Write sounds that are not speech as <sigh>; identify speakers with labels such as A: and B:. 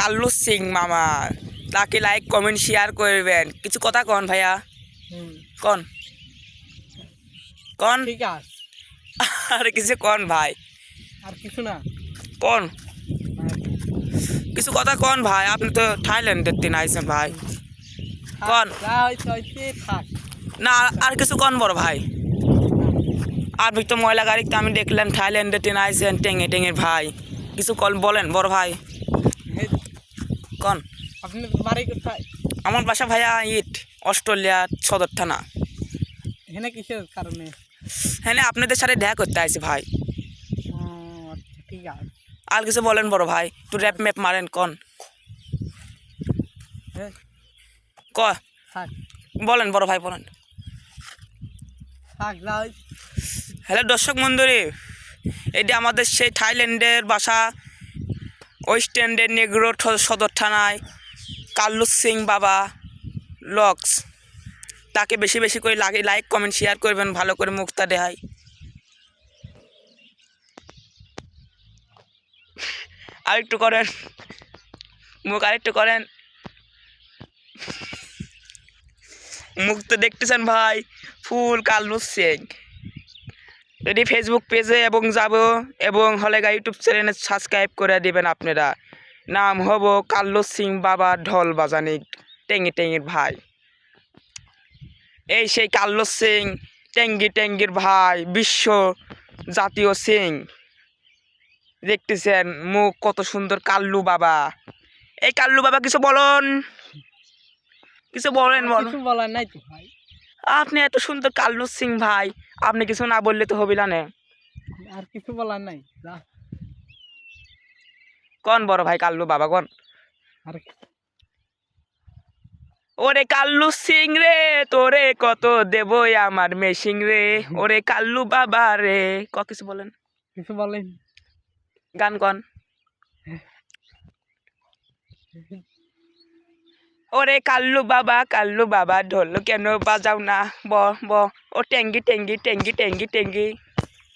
A: কাল্লু সিং মামা তাকে like comment share করবেন। কিছু কথা কন ভাইয়া? কন? কন?
B: ঠিক আছে।
A: আর কিছু কন ভাই।
B: আর কিছু না।
A: কন? কিছু কথা কন ভাই আপনি তো থাইল্যান্ডের দিন আইছেন ভাই। কন। না আর কিছু কন বড় ভাই? আর ভিতর ময়লা গাড়িতে আমি দেখলাম থাইল্যান্ডের দিন আইছেন টেঙে টেঙে ভাই। কিছু কল বলেন বড় ভাই। কন?
B: আপনি বাড়ি কোথায়?
A: আমার বাসা ভাইয়া ইট অস্ট্রেলিয়া সদর থানা।
B: এখানে কিসের কারণে?
A: হ্যাঁ আপনাদের সাথে দেখা করতে আইছি ভাই।
B: ও, আচ্ছা ঠিক আছে।
A: আর কিছু বলেন বড় ভাই একটু র্যাপ ম্যাপ মারেন কন। ক? বলেন বড় ভাই বলেন। হ্যালো দর্শক মন্ডলী এটি আমাদের সেই থাইল্যান্ডের বাসা ওয়েস্ট এন্ডের নেগ্রো সদর থানায় কাল্লু সিং বাবা, লক্স। তাকে বেশি বেশি করে লাগে লাইক কমেন্ট শেয়ার করবেন, ভালো করে মুখটা দেখাই। আরেকটু করেন। মুখ আরেকটু করেন। মুখ তো দেখতেছেন ভাই, ফুল কাল্লু সিং। যদি ফেসবুক পেজে এবং যাব এবং হলেগা ইউটিউব চ্যানেলে সাবস্ক্রাইব করে দিবেন আপনারা। নাম হব কাল্লু সিং বাবা ঢোল বাজানি টেঙ্গি টেঙ্গির ভাই। এই সেই কাল্লু সিং, টেঙ্গি টেঙ্গির ভাই, বিশ্ব জাতীয় সিং। দেখতেছেন মুখ কত সুন্দর কাল্লু বাবা। এই কাল্লু বাবা কিছু বলুন। কিছু বলেন
B: আর
A: বল
B: কিছু বলার নাই তো ভাই।
A: আপনি এত সুন্দর কাল্লু সিং ভাই। আপনি কিছু না বললে তো হবিলা না।
B: আর কিছু বলার নাই
A: কন বড় ভাই কাল্লু বাবা কন? ওরে কাল্লু সিং রে তোরে কত দেবই আমার মেশিং রে। ওরে কাল্লু বাবা রে ক কিছু বলেন?
B: কিছু বলেন।
A: গান কন? <laughs> ওরে কাল্লু বাবা কাল্লু বাবা, ঢোল কেন বাজাও না? ব ব। ও টেঙ্গি টেঙ্গি টেঙ্গি টেঙ্গি টেঙ্গি।